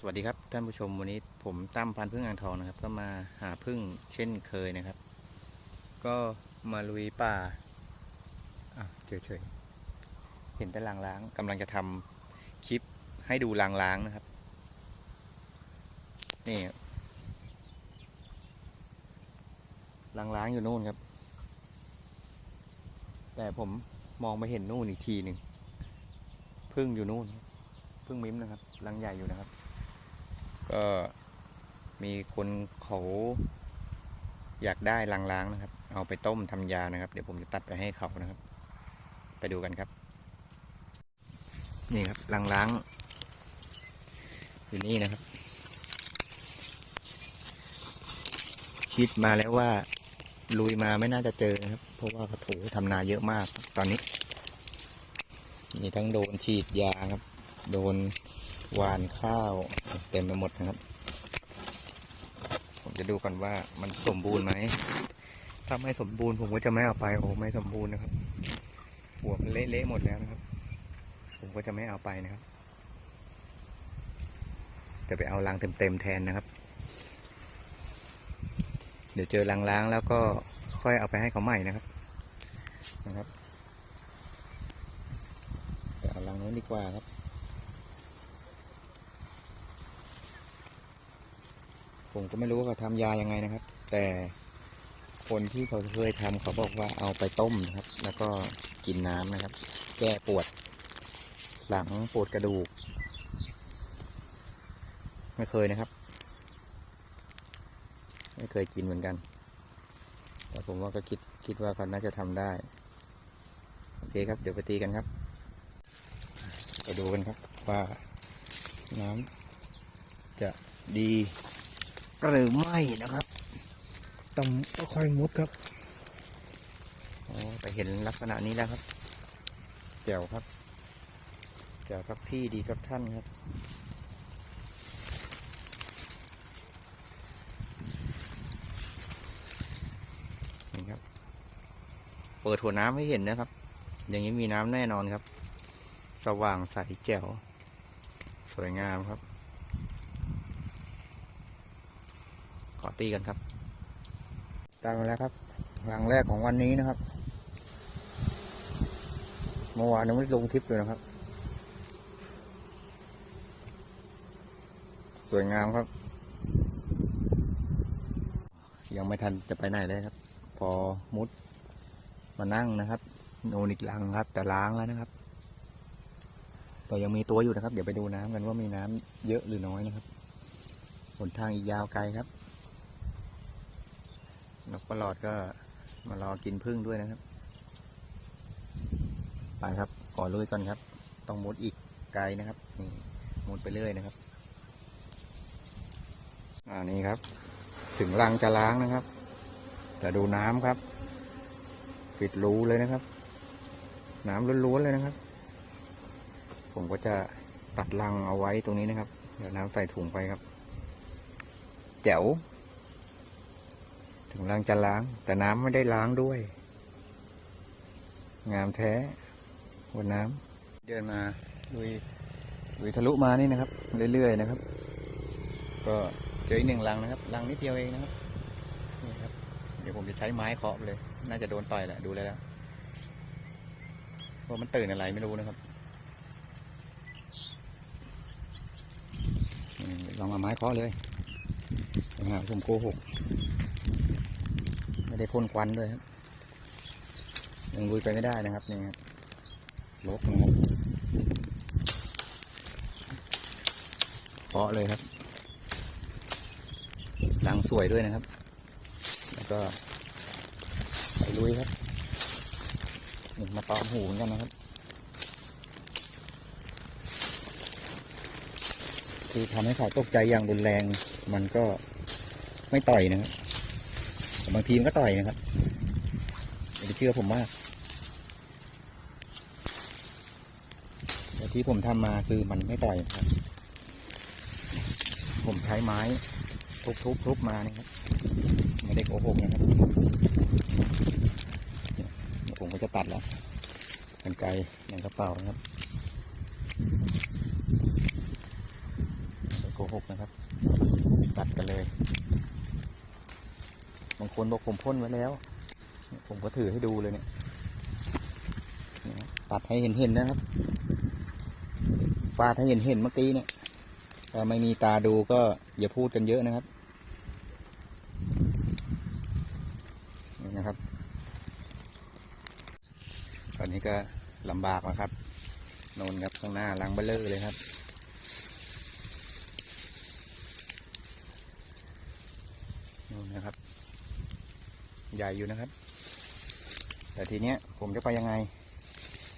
สวัสดีครับท่านผู้ชมวันนี้ผมตั้มพันธุ์พึ่งอ่างทองนะครับ ก็มาหาพึ่งเช่นเคยนะครับ ก็มาลุยป่าอะเฉยๆเห็นแต่ลางล้างกำลังจะทำคลิปให้ดูลางล้างนะครับนี่ลางล้างอยู่นู่นครับ แต่ผมมองไปเห็นนู่นอีกทีหนึ่งพึ่งอยู่นู่นพึ่งมิ้มนะครับรังใหญ่อยู่นะครับ ก็มีคนเขาอยากได้ล้างๆนะครับ เอาไปต้มทำยานะครับ เดี๋ยวผมจะตัดไปให้เขานะครับ ไปดูกันครับ นี่ครับล้างๆอยู่นี่นะครับ คิดมาแล้วว่าลุยมาไม่น่าจะเจอนะครับ เพราะว่าเขาถูทำนาเยอะมากตอนนี้ มีทั้งโดนฉีดยาครับ โดน หวานข้าวเต็มไปหมดนะครับ ผมจะดูก่อนว่ามันสมบูรณ์ไหม ถ้าไม่สมบูรณ์ผมก็จะไม่เอาไป โอ้ไม่สมบูรณ์นะครับ หัวมันเละๆหมดแล้วนะครับ ผมก็จะไม่เอาไปนะครับ จะไปเอารังเต็มๆแทนนะครับ เดี๋ยวเจอรังล้างแล้วก็ค่อยเอาไปให้เขาใหม่นะครับ นะครับไปเอารังนู้นดีกว่าครับ ผมก็ไม่รู้ว่าเขาทำยายังไงนะครับ แต่คนที่เขาเคยทำเขาบอกว่าเอาไปต้มนะครับ แล้วก็กินน้ำนะครับ แก้ปวด หลังปวดกระดูก ไม่เคยนะครับ ไม่เคยกินเหมือนกัน แต่ผมว่าก็คิดคิดว่าเขาน่าจะทำได้ โอเคครับ เดี๋ยวไปตีกันครับ ไปดูกันครับว่าน้ำจะดี หรือไม่นะครับ ต้องค่อยๆมุดครับโอ้แต่เห็นลักษณะนี้แล้วครับแจ๋วครับแจ๋วครับที่ดีครับท่านครับ นี่ครับ เปิดหัวน้ำให้เห็นนะครับ อย่างนี้มีน้ำแน่นอนครับ สว่างใสแจ๋ว สวยงามครับ ขอตีกันครับตั้งมาแล้วครับ หลังแรกของวันนี้นะครับเมื่อวานยังไม่ลงคลิปเลยนะครับ สวยงามครับ ยังไม่ทันจะไปไหนเลยครับ พอมุดมานั่งนะครับโนนอีกลังครับ แต่ล้างแล้วนะครับแต่ยังมีตัวอยู่นะครับ เดี๋ยวไปดูน้ำกันว่ามีน้ำเยอะหรือน้อยนะครับหนทางอีกยาวไกลครับ ประหลอดก็มารอกินพึ่งด้วยนะครับ ไปครับก่อลุยก่อนครับ ต้องมุดอีกไกลนะครับนี่มุดไปเรื่อยนะครับอ่านี่ครับ ถึงรังจะล้างนะครับ แต่ดูน้ำครับ ปิดรูเลยนะครับ น้ำล้วนๆเลยนะครับ ผมก็จะตัดรังเอาไว้ตรงนี้นะครับ เดี๋ยวน้ำใส่ถุงไปครับ แจ๋ว ถึงล้างจะล้าง แต่น้ำไม่ได้ล้างด้วย งามแท้บนน้ำเดินมาลุยลุยทะลุมานี่นะครับ เรื่อยๆนะครับ ก็เจออีกหนึ่งลังนะครับลังนิดเดียวเองนะครับนี่ครับ เดี๋ยวผมจะใช้ไม้เคาะเลย น่าจะโดนต่อยแหละดูแล้วแล้วว่ามันตื่นอะไรไม่รู้นะครับลองเอาไม้เคาะเลยหาผมโกหก ไม่ได้พ่นควันด้วยครับยังลุยไปไม่ได้นะครับนี่ครับลกนะครับเพาะเลยครับรังสวยด้วยนะครับ แล้วก็ไปลุยครับนี่มาตอมหูเหมือนกันนะครับ คือทำให้เขาตกใจอย่างรุนแรง มันก็ไม่ต่อยนะครับ บางทีมันก็ต่อยนะครับอย่าไปเชื่อผมมากแต่ที่ผมทำมาคือมันไม่ต่อยครับ ผมใช้ไม้ทุบทุบทุบมานะครับไม่ได้โกหกนะครับผมก็จะตัดแล้วกันไกลในกระเป๋านะครับโกหกนะครับ ตัดกันเลย บางคนบอกผมพ่นไว้แล้ว ผมก็ถือให้ดูเลยเนี่ยตัดให้เห็นเห็นๆนะครับฟาดให้เห็นเห็นเมื่อกี้เนี่ยถ้าไม่มีตาดูก็อย่าพูดกันเยอะนะครับนี่นะครับ ตอนนี้ก็ลำบากแล้วครับโนนครับข้างหน้าลังเบลเลอร์เลยครับนู่นนะครับ ใหญ่อยู่นะครับ แต่ทีเนี้ยผมจะไปยังไง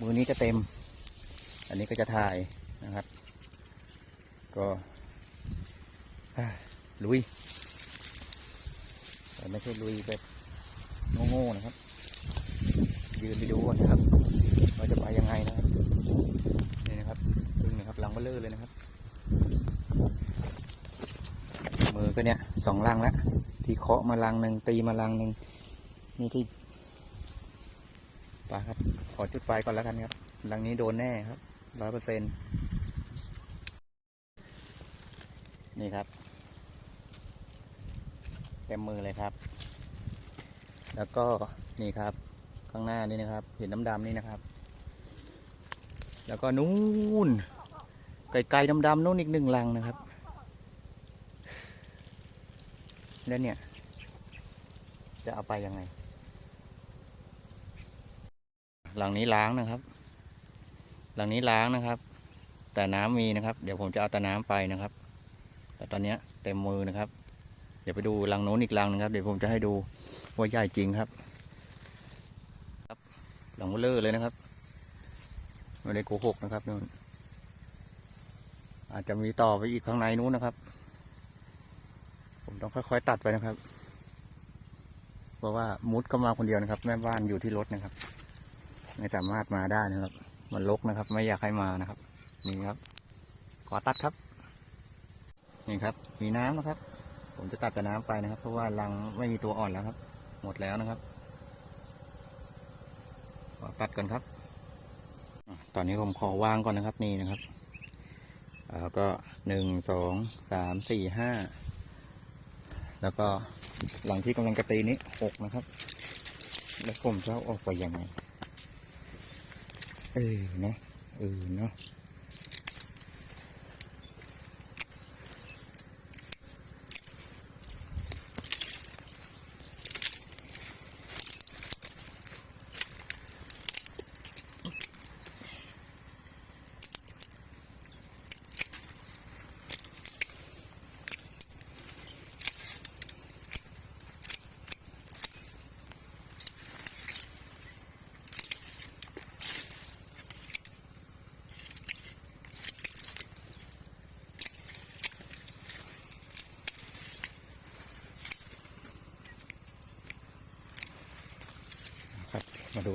มือนี้จะเต็ม อันนี้ก็จะถ่ายนะครับ ก็ลุยแต่ไม่ใช่ลุยแบบโง่ๆนะครับ ยืนไปดูก่อนนะครับว่าจะไปยังไงนะครับนี่นะครับพึ่งนะครับลังเบลเลอร์เลยนะครับ มือก็เนี่ยสองลังแล้ว ที่เคาะมาลังหนึ่งตีมาลังหนึ่งนี่ที่ปาครับขอจุดไฟก่อนแล้วกันครับลังนี้โดนแน่ครับร้อยเปอร์เซ็นต์นี่ครับเต็มมือเลยครับ แล้วก็นี่ครับ ข้างหน้านี่นะครับ เห็นน้ำดำๆนี่นะครับ แล้วก็นู่นไกลๆดำๆนู่นอีกหนึ่งลังนะครับ แล้วเนี่ย จะเอาไปยังไง หลังนี้ล้างนะครับ หลังนี้ล้างนะครับ แต่น้ำมีนะครับ เดี๋ยวผมจะเอาแต่น้ำไปนะครับ แต่ตอนเนี้ยเต็มมือนะครับ เดี๋ยวไปดูหลังโน้นอีกหลังหนึงครับ เดี๋ยวผมจะให้ดูว่าใหญ่จริงครับ ครับ หลังเบลเลอเลยนะครับไม่ได้โกหกนะครับนู่นอาจจะมีต่อไปอีกข้างในนู้นนะครับ ต้องค่อยๆตัดไปนะครับ เพราะว่ามุดก็มาคนเดียวนะครับ แม่บ้านอยู่ที่รถนะครับ ไม่สามารถมาได้นะครับ มันลกนะครับ ไม่อยากให้มานะครับ นี่ครับ ขอตัดครับ นี่ครับ มีน้ำนะครับ ผมจะตัดแต่น้ำไปนะครับ เพราะว่ารังไม่มีตัวอ่อนแล้วครับ หมดแล้วนะครับ ขอตัดก่อนครับ ตอนนี้ผมขอวางก่อนนะครับ นี่นะครับแล้วก็หนึ่งสองสามสี่ห้า แล้วก็หลังที่กำลังกระตีนี้หกนะครับ แล้วผมจะเอาออกไปยังไง เออเนาะเออเนาะ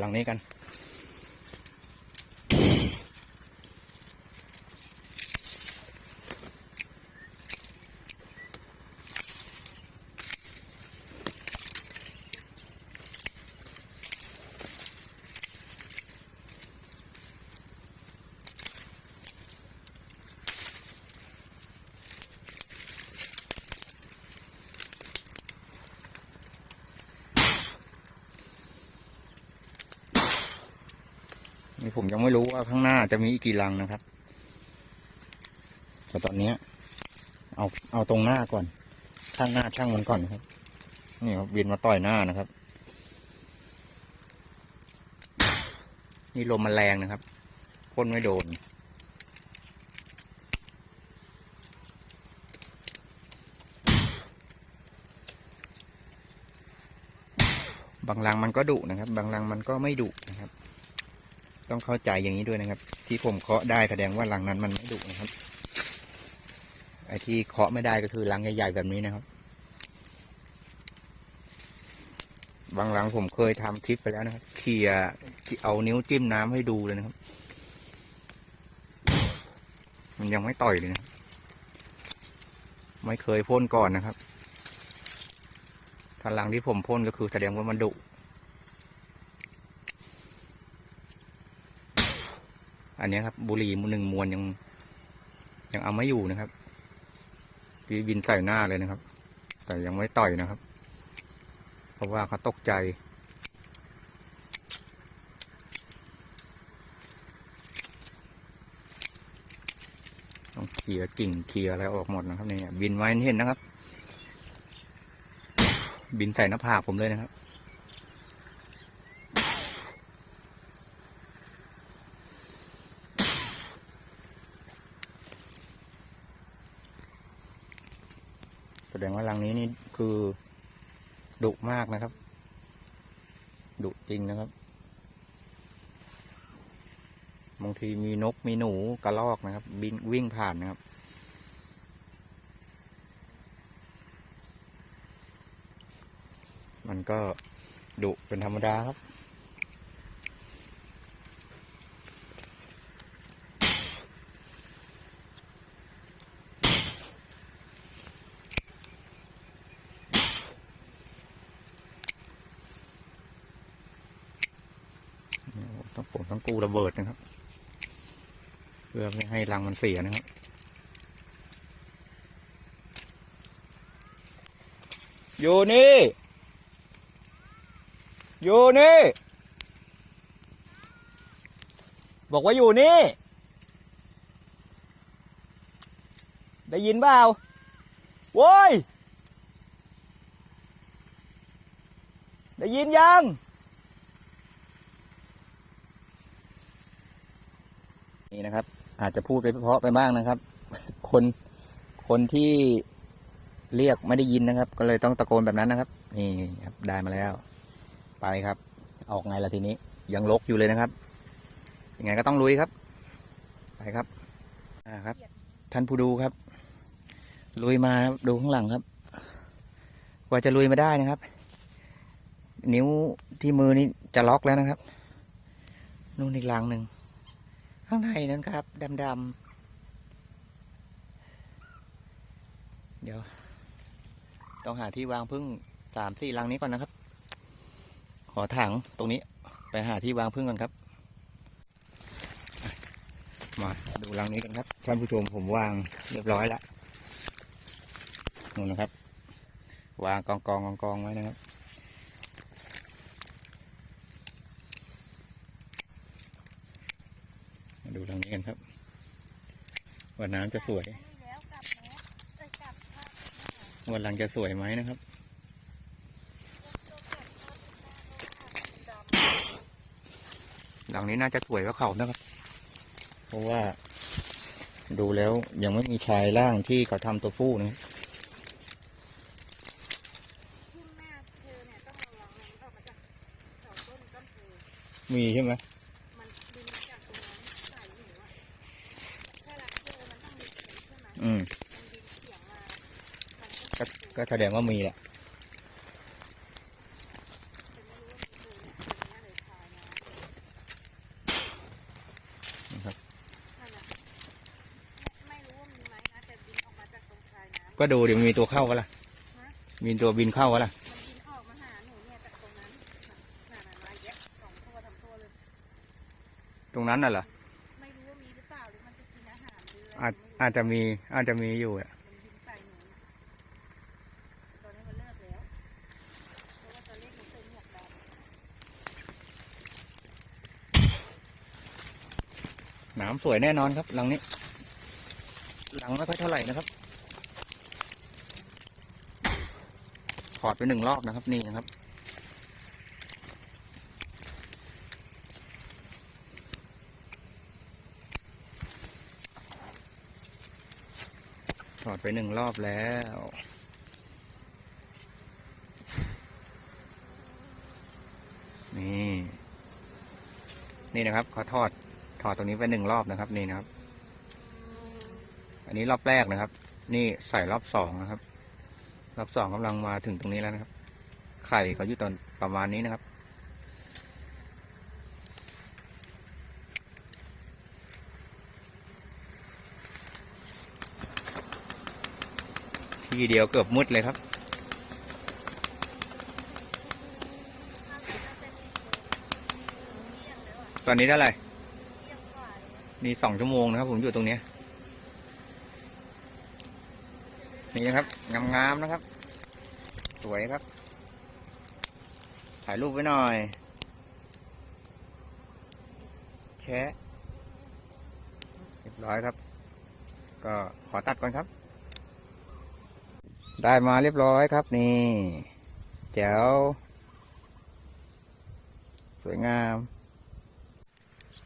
หลังนี้กัน ผมยังไม่รู้ว่าข้างหน้าจะมีอีกกี่ลังนะครับแต่ตอนนี้เอาเอาตรงหน้าก่อน ข้างหน้าช่างมันก่อนนะครับ นี่ครับบินมาต่อยหน้านะครับ นี่ลมมันแรงนะครับพ่นไม่โดนบางรังมันก็ดุนะครับ บางรังมันก็ไม่ดุนะครับ ต้องเข้าใจอย่างนี้ด้วยนะครับ ที่ผมเคาะได้แสดงว่ารังนั้นมันไม่ดุนะครับ ไอ้ที่เคาะไม่ได้ก็คือรังใหญ่ๆแบบนี้นะครับ บางรังผมเคยทำคลิปไปแล้วนะครับเคลียเอานิ้วจิ้มน้ำให้ดูเลยนะครับ มันยังไม่ต่อยเลยนะไม่เคยพ่นก่อนนะครับถ้ารังที่ผมพ่นก็คือแสดงว่ามันดุ อันนี้ครับ บุหรี่หนึ่งมวนยัง ยังเอาไม่อยู่นะครับกี้บินใส่หน้าเลยนะครับ แต่ยังไม่ต่อยนะครับ เพราะว่าเขาตกใจ ต้องเคลียร์กิ่งเคลียร์อะไรออกหมดนะครับเนี่ยบินไว้เห็นนะครับ บินใส่หน้าผากผมเลยนะครับ ดงว่ารังนี้นี่คือดุมากนะครับ ดุจริงนะครับ บางทีมีนกมีหนูกระรอกนะครับ บินวิ่งผ่านนะครับ มันก็ดุเป็นธรรมดาครับ ต้องผมต้องกู ระเบิดนะครับ เพื่อไม่ให้รังมันเสียนะครับอยู่นี่อยู่นี่บอกว่าอยู่นี่ ได้ยินเปล่าโว้ย ได้ยินยัง นี่นะครับ อาจจะพูดไปเพาะไปบ้างนะครับ คนคนที่เรียกไม่ได้ยินนะครับ ก็เลยต้องตะโกนแบบนั้นนะครับ นี่ครับได้มาแล้ว ไปครับ ออกไงล่ะทีนี้ ยังลกอยู่เลยนะครับยังไงก็ต้องลุยครับ ไปครับอ่าครับ ท่านผู้ดูครับ ลุยมาครับดูข้างหลังครับ กว่าจะลุยมาได้นะครับ นิ้วที่มือนี่จะล็อกแล้วนะครับ นู่นอีกลังหนึ่ง ข้างในนั้นครับดำๆเดี๋ยว ต้องหาที่วางพึ่งสามสี่ลังนี้ก่อนนะครับ ขอถังตรงนี้ไปหาที่วางพึ่งก่อนครับ มาดูลังนี้กันครับท่านผู้ชมผมวางเรียบร้อยแล้วนู่นนะครับ วางกองกองกองกองไว้นะครับ มา ดูทางนี้กันครับ ว่าน้ำจะสวยแล้วกลับแล้วเอ้ยกลับภาพว่ารังจะสวยไหมนะครับหลังนี้น่าจะสวยกว่าเขานะครับ เพราะว่า ดูแล้วยังไม่มีชายร่างที่เขาทำตัวผู้นะครับที่หน้าเธอเนี่ยต้องระวังนะมันออกมาจากเสาต้นต้นโพมีใช่ไหม มีไหมนะแต่บินออกมาจากตรงชายน้ำก็ดูเดี๋ยวมีตัวเข้าวะล่ะ มีตัวบินเข้าวะล่ะมันบินออกมาหาหนูเนี่ยจากตรงนั้นน่ะน่ะน่ะมาแยะสองตัวทำตัวเลยตรงนั้นน่ะเหรอไม่รู้ว่ามีหรือเปล่าหรือมันจะกินอาหารหรืออะไรอาจไม่รู้อาจจะมีอาจจะมีอยู่อะ มันบินใส่หนูนะตอนนี้มันเลิกแล้ว เพราะว่าตอนเล็กหนูใส่หมวกดำ น้ำ สวยแน่นอนครับ หลังนี้ หลังไม่ค่อยเท่าไหร่นะครับถอดไปหนึ่งรอบนะครับ นี่นะครับ ถอดไปหนึ่งรอบแล้วนี่ นี่นะครับขาทอด ถอดตรงนี้ไปหนึ่งรอบนะครับ นี่นะครับ อันนี้รอบแรกนะครับ นี่ใส่รอบสองนะครับ รอบสองกำลังมาถึงตรงนี้แล้วนะครับ ไข่เขาอยู่ตอนประมาณนี้นะครับ ทีเดียวเกือบมืดเลยครับตอนนี้เท่าไหร่ เที่ยงกว่าเลย มีสองชั่วโมงนะครับ ผมอยู่ตรงนี้นี่นะครับงามๆนะครับ สวยครับ ถ่ายรูปไว้หน่อย แชะเรียบร้อยครับ ก็ขอตัดก่อนครับ ได้มาเรียบร้อยครับ นี่แจ๋วสวยงาม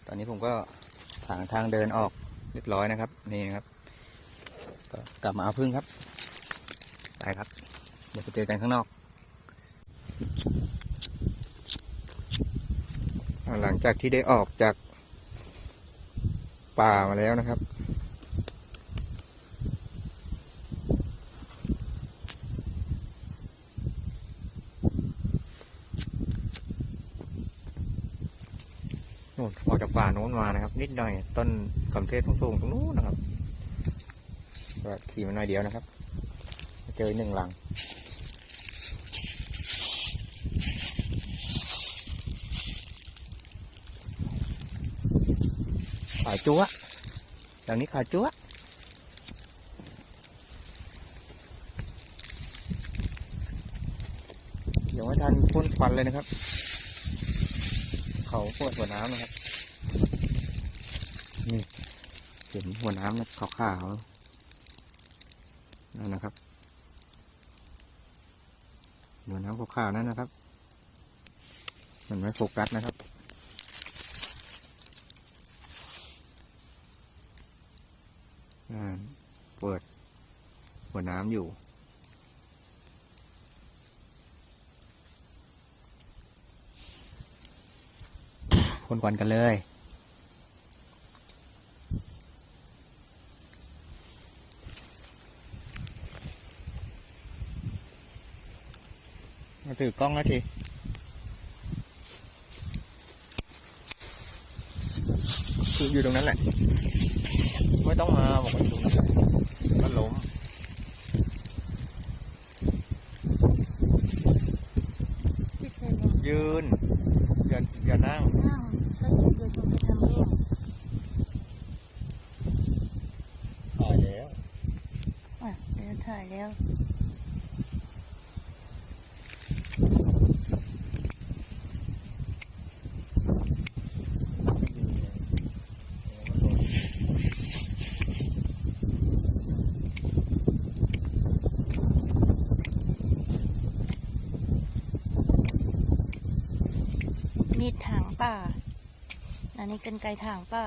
ตอนนี้ผมก็างทางเดินออกเรียบร้อยนะครับ นี่นะครับก็กลับมาเอาพึ่งครับ ไปครับ เดี๋ยวไปเจอกันข้างนอก หลังจากที่ได้ออกจากป่ามาแล้วนะครับ โน่นออก้นมานะครับ นิดหน่อย ต้นกำเทศของสูงตรงนู้นนะครับก็ขี่มาหน่อยเดียวนะครับ เจอหนึ่งหลังขายจั๊วหลังนี้ขายจั๊วยังไม่ทันพ่นควันเลยนะครับ เขาปิดหัวน้ำนะครับ นี่เห็นหัวน้ำนะขาวๆนั่นนะครับหัวน้ำขาวๆนั่นนะครับ มันไม่โฟกัสนะครับเปิดหัวน้ำอยู่คนควันกันเลย ถือกล้องแล้วทีคืออยู่ตรงนั้นแหละ ไม่ต้องมาบอกว่าอยู่ตรงนั้นแหละก็ล้มยืน อย่าอย่านั่งนั่งถ้าเกิดคุณไปทำเองถ่ายแล้วอะเดินถ่ายแล้ว มีดถางป่า อั นนี้กันไกลทางป่า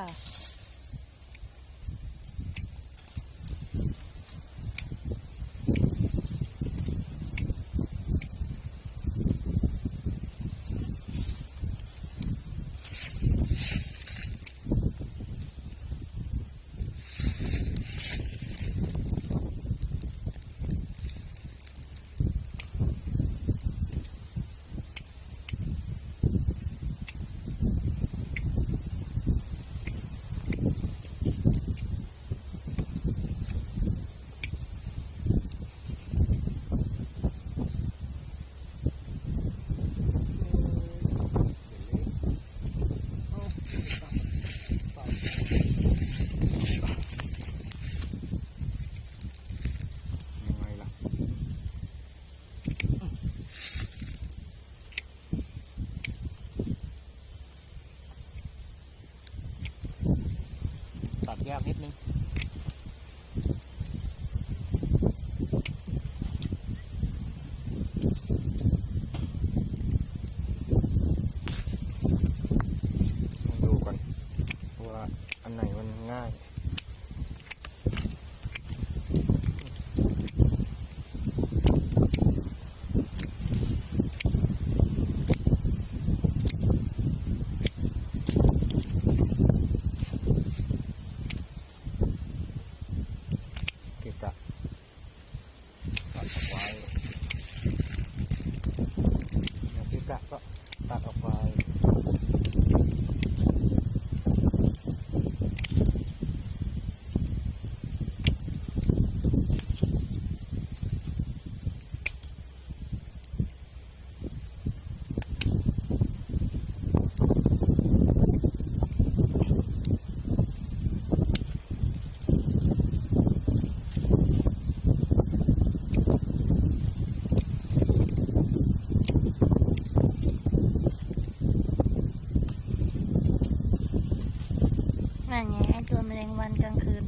มลงวันกลางคืน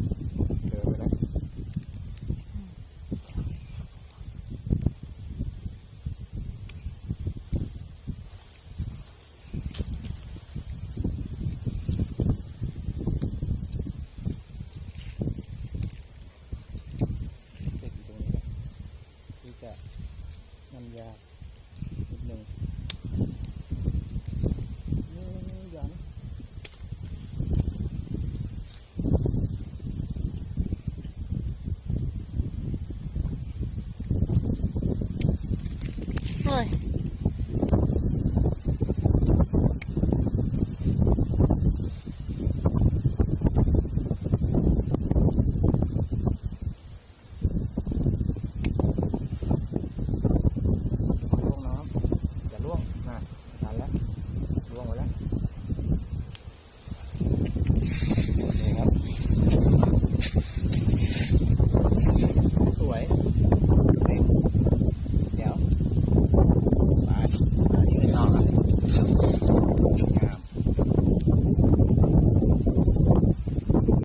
对。